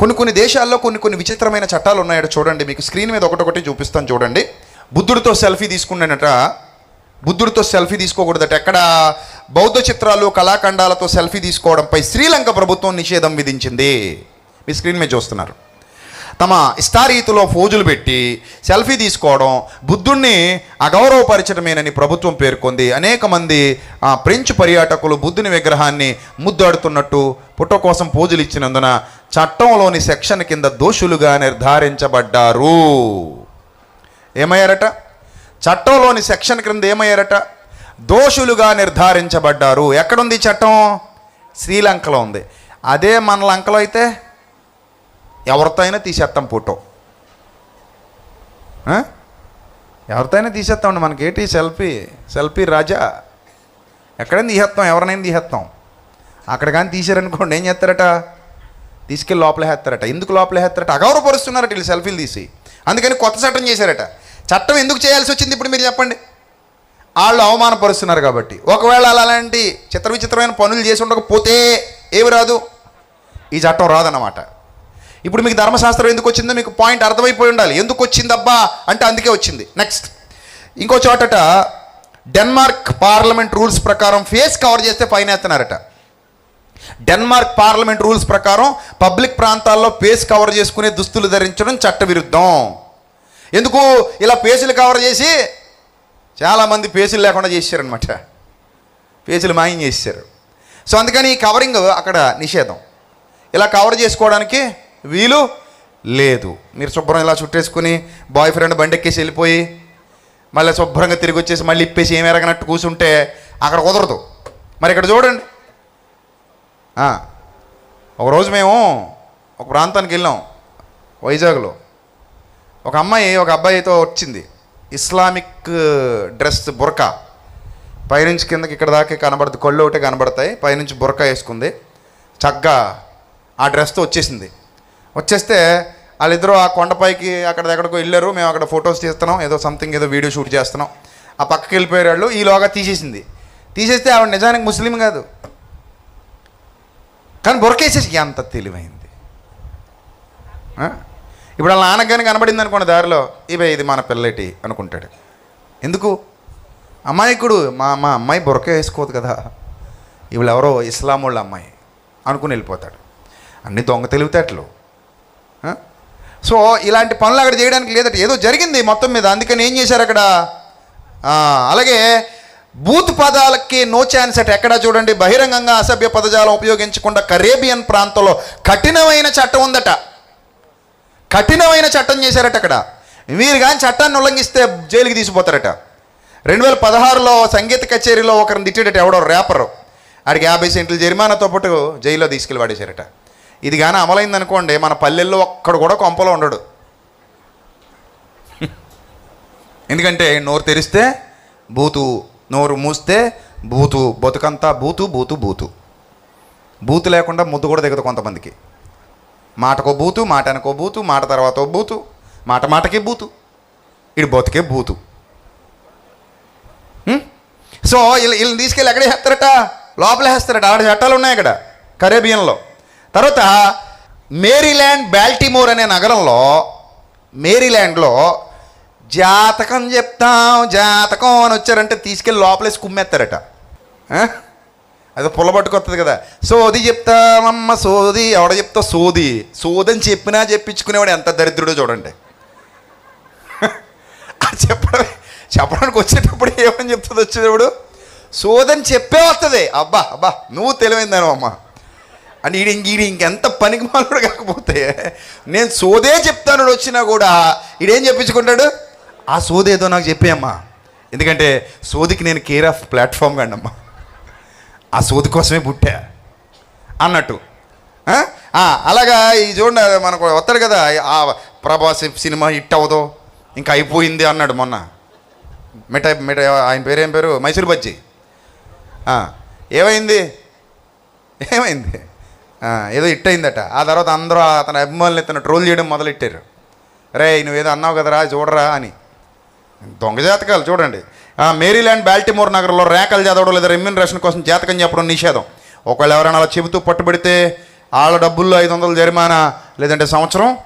కొన్ని కొన్ని దేశాల్లో కొన్ని కొన్ని విచిత్రమైన చట్టాలు ఉన్నాయట చూడండి. మీకు స్క్రీన్ మీద ఒకటొకటి చూపిస్తాను చూడండి. బుద్ధుడితో సెల్ఫీ తీసుకున్నానట. బుద్ధుడితో సెల్ఫీ తీసుకోకూడదట. ఎక్కడ బౌద్ధ చిత్రాలు కళాఖండాలతో సెల్ఫీ తీసుకోవడంపై శ్రీలంక ప్రభుత్వం నిషేధం విధించింది. మీ స్క్రీన్ మీద చూస్తున్నారు. తమ ఇష్టారీతిలో ఫోజులు పెట్టి సెల్ఫీ తీసుకోవడం బుద్ధుణ్ణి అగౌరవపరచడమేనని ప్రభుత్వం పేర్కొంది. అనేక మంది ఆ, ఫ్రెంచ్ పర్యాటకులు బుద్ధుని విగ్రహాన్ని ముద్దాడుతున్నట్టు పుట్ట కోసం పోజులు ఇచ్చినందున చట్టంలోని సెక్షన్ కింద దోషులుగా నిర్ధారించబడ్డారు. ఏమయ్యారట? చట్టంలోని సెక్షన్ క్రింద ఏమయ్యారట? దోషులుగా నిర్ధారించబడ్డారు. ఎక్కడుంది చట్టం? శ్రీలంకలో ఉంది. అదే మన లంకలో అయితే ఎవరితో అయినా తీసేస్తాం ఫోటో ఎవరితో అయినా తీసేస్తామండి మనకేంటి సెల్ఫీ సెల్ఫీ రాజా. ఎక్కడైనా తీసేస్తాం ఎవరినైనా తీసేస్తాం అక్కడ కానీ తీసారనుకోండి ఏం చేస్తారట? తీసుకెళ్ళి లోపల వేస్తారట. ఎందుకు లోపల వేస్తారట? అగౌరవపరుస్తున్నారట వీళ్ళు సెల్ఫీలు తీసి. అందుకని కొత్త చట్టం చేశారట. చట్టం ఎందుకు చేయాల్సి వచ్చింది ఇప్పుడు మీరు చెప్పండి. వాళ్ళు అవమానపరుస్తున్నారు కాబట్టి. ఒకవేళ అలాంటి చిత్ర విచిత్రమైన పనులు చేసి ఉండకపోతే ఏమి రాదు? ఈ చట్టం రాదన్నమాట. ఇప్పుడు మీకు ధర్మశాస్త్రం ఎందుకు వచ్చిందో మీకు పాయింట్ అర్థమైపోయి ఉండాలి. ఎందుకు వచ్చిందబ్బా అంటే అందుకే వచ్చింది. నెక్స్ట్ ఇంకో చోటట డెన్మార్క్ పార్లమెంట్ రూల్స్ ప్రకారం ఫేస్ కవర్ చేస్తే ఫైన్ వేస్తున్నారట. డెన్మార్క్ పార్లమెంట్ రూల్స్ ప్రకారం పబ్లిక్ ప్రాంతాల్లో ఫేస్ కవర్ చేసుకునే దుస్తులు ధరించడం చట్టవిరుద్ధం. ఎందుకు? ఇలా ఫేసులు కవర్ చేసి చాలామంది ఫేసులు లేకుండా చేశారనమాట ఫేసులు మాయం చేశారు. సో అందుకని ఈ కవరింగ్ అక్కడ నిషేధం. ఇలా కవర్ చేసుకోవడానికి వీలు లేదు. మీరు శుభ్రం ఇలా చుట్టేసుకుని బాయ్ ఫ్రెండ్ బండి ఎక్కేసి వెళ్ళిపోయి మళ్ళీ శుభ్రంగా తిరిగి వచ్చేసి మళ్ళీ ఇప్పేసి ఏం ఎరగనట్టు కూర్చుంటే అక్కడ కుదరదు. మరి ఇక్కడ చూడండి. ఒకరోజు ఒక రోజు మేము ఒక ప్రాంతానికి వెళ్ళాం వైజాగ్లో. ఒక అమ్మాయి ఒక అబ్బాయితో వచ్చింది. ఇస్లామిక్ డ్రెస్ బురకా. పైనుంచి కిందకి ఇక్కడ దాకా కనబడుతుంది కళ్ళు ఒకటే కనబడతాయి పైనుంచి బుర్కా వేసుకుంది. చక్కగా ఆ డ్రెస్తో వచ్చేసింది. వచ్చేస్తే వాళ్ళిద్దరూ ఆ కొండపైకి అక్కడ ఎక్కడికో వెళ్ళారు. మేము అక్కడ ఫొటోస్ తీస్తున్నాం. ఏదో సంథింగ్ ఏదో వీడియో షూట్ చేస్తున్నాం. ఆ పక్కకి వెళ్ళిపోయారు వాళ్ళు. ఈలోగా తీసేసింది. తీసేస్తే ఆవిడ నిజానికి ముస్లిం కాదు. కానీ బురకేసేసి ఎంత తెలివైంది. ఇప్పుడు వాళ్ళ నాన్నకు కనబడింది అనుకోండి దారిలో. ఇవే ఇది మన పిల్లటి అనుకుంటాడు. ఎందుకు? అమాయకుడు మా మా అమ్మాయి బురక వేసుకోదు కదా. ఇవాళ ఎవరో ఇస్లాం వాళ్ళ అమ్మాయి అనుకుని వెళ్ళిపోతాడు. అన్ని దొంగ తెలివితేటలు. సో ఇలాంటి పనులు అక్కడ చేయడానికి లేదట. ఏదో జరిగింది మొత్తం మీద. అందుకని ఏం చేశారు అక్కడ? అలాగే బూత్ పదాలకి నో ఛాన్స్ అట్. ఎక్కడ చూడండి. బహిరంగంగా అసభ్య పదజాలం ఉపయోగించకుండా కరేబియన్ ప్రాంతంలో కఠినమైన చట్టం ఉందట. కఠినమైన చట్టం చేశారట అక్కడ. మీరు కానీ చట్టాన్ని ఉల్లంఘిస్తే జైలుకి తీసిపోతారట. రెండు వేల పదహారులో సంగీత కచేరీలో ఒకరిని తిట్టాడట ఎవడో ర్యాపరు. ఆడికి యాభై సెంట్లు జరిమానాతో పాటు జైల్లో తీసుకెళ్ళి వాడేశారట. ఇది కానీ అమలైంది అనుకోండి మన పల్లెల్లో ఒక్కడు కూడా కొంపలో ఉండడు. ఎందుకంటే నోరు తెరిస్తే బూతు నోరు మూస్తే బూతు బతుకంతా బూతు బూతు బూతు. బూతు లేకుండా ముద్దు కూడా దిగదు కొంతమందికి. మాటకో బూతు మాట అనుకో బూతు మాట తర్వాత బూతు మాట మాటకే బూతు. ఇటు బతుకే బూతు. సో వీళ్ళు వీళ్ళని తీసుకెళ్ళి ఎక్కడ వేస్తారట? లోపల వేస్తారట. ఆడ చట్టాలు ఉన్నాయి అక్కడ కరేబియన్లో. తర్వాత మేరీల్యాండ్ బాల్టిమోర్ అనే నగరంలో మేరీల్యాండ్లో జాతకం చెప్తాం జాతకం అని వచ్చారంటే తీసుకెళ్ళి లోపలేసి కుమ్మేస్తారట. అది పుల్లబట్టుకొస్తుంది కదా. సోది చెప్తామమ్మ సోది. ఎవడ చెప్తా సోది? సోదని చెప్పినా చెప్పించుకునేవాడు ఎంత దరిద్రుడో చూడండి. అది చెప్పడం చెప్పడానికి వచ్చేటప్పుడు ఏమని చెప్తుంది వచ్చేటప్పుడు? సోదని చెప్పే వస్తుంది అబ్బా అబ్బా నువ్వు తెలివైందాను అమ్మ అని ఈడు ఇంక ఈడు ఇంకెంత పనికి మానుడు కాకపోతే నేను సోదే చెప్తాను వచ్చినా కూడా ఈడేం చెప్పించుకుంటాడు? ఆ సోదేదో నాకు చెప్పేయమ్మా ఎందుకంటే సోదికి నేను కేర్ ఆఫ్ ప్లాట్ఫామ్ కండమ్మా ఆ సోది కోసమే పుట్టా. అన్నట్టు. అలాగా ఈ చూడండి మనకు వస్తాడు కదా ఆ ప్రభాస్ సినిమా హిట్ అవ్వదు. ఇంకా అయిపోయింది అన్నాడు మొన్న. మిఠాయి మిఠాయి ఆయన పేరు ఏం పేరు? మైసూర్ బజ్జీ. ఏమైంది? ఏమైంది? ఏదో హిట్ అయిందట ఆ తర్వాత అందరూ అతని అభిమానులు ఇతను ట్రోల్ చేయడం మొదలెట్టారు. రే నువ్వేదో అన్నావు కదరా చూడరా అని. దొంగ జాతకాలు చూడండి. ఆ, మేరీల్యాండ్ బాల్టిమోర్ నగరంలో రేఖలు చదవడం లేదా రెమ్యూనరేషన్ కోసం జాతకం చెప్పడం నిషేధం. ఒకవేళ ఎవరైనా అలా చెబుతూ పట్టుబడితే వాళ్ళ డబ్బుల్లో ఐదు వందలు జరిమానా లేదంటే సంవత్సరం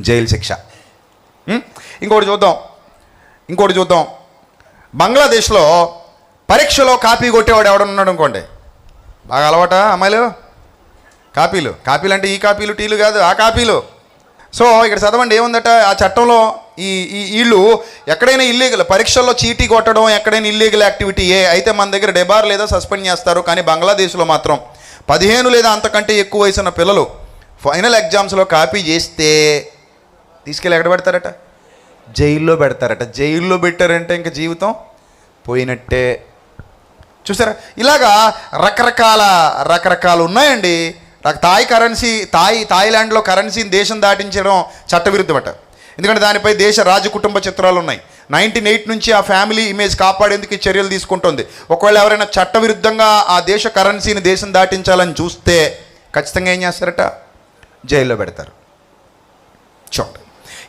జైలు శిక్ష. ఇంకోటి చూద్దాం. ఇంకోటి చూద్దాం. బంగ్లాదేశ్లో పరీక్షలో కాపీ కొట్టేవాడు ఎవడన్నాడు అనుకోండి. బాగా అలవాట అమ్మాయిలు? కాపీలు. కాపీలు అంటే ఈ కాపీలు టీలు కాదు ఆ కాపీలు. సో ఇక్కడ చదవండి ఏముందట? ఆ చట్టంలో ఈ ఈ వీళ్ళు ఎక్కడైనా ఇల్లీగల్ పరీక్షల్లో చీటీ కొట్టడం ఎక్కడైనా ఇల్లీగల్ యాక్టివిటీ ఏ అయితే మన దగ్గర డెబార్ లేదా సస్పెండ్ చేస్తారు కానీ బంగ్లాదేశ్లో మాత్రం పదిహేను లేదా అంతకంటే ఎక్కువ వయసున్న పిల్లలు ఫైనల్ ఎగ్జామ్స్లో కాపీ చేస్తే తీసుకెళ్ళి ఎక్కడ పెడతారట? జైల్లో పెడతారట. జైల్లో పెట్టారంటే ఇంకా జీవితం పోయినట్టే. చూసారా? ఇలాగా రకరకాల రకరకాలు ఉన్నాయండి. నాకు తాయ్ కరెన్సీ తాయ్ థాయిలాండ్లో కరెన్సీని దేశం దాటించడం చట్టవిరుద్ధమట. ఎందుకంటే దానిపై దేశ రాజ కుటుంబ చిత్రాలు ఉన్నాయి నైన్టీన్ ఎయిట్ నుంచి ఆ ఫ్యామిలీ ఇమేజ్ కాపాడేందుకు చర్యలు తీసుకుంటుంది. ఒకవేళ ఎవరైనా చట్టవిరుద్ధంగా ఆ దేశ కరెన్సీని దేశం దాటించాలని చూస్తే ఖచ్చితంగా ఏం చేస్తారట? జైల్లో పెడతారు. చూడండి.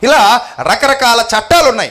ఇలా రకరకాల చట్టాలు ఉన్నాయి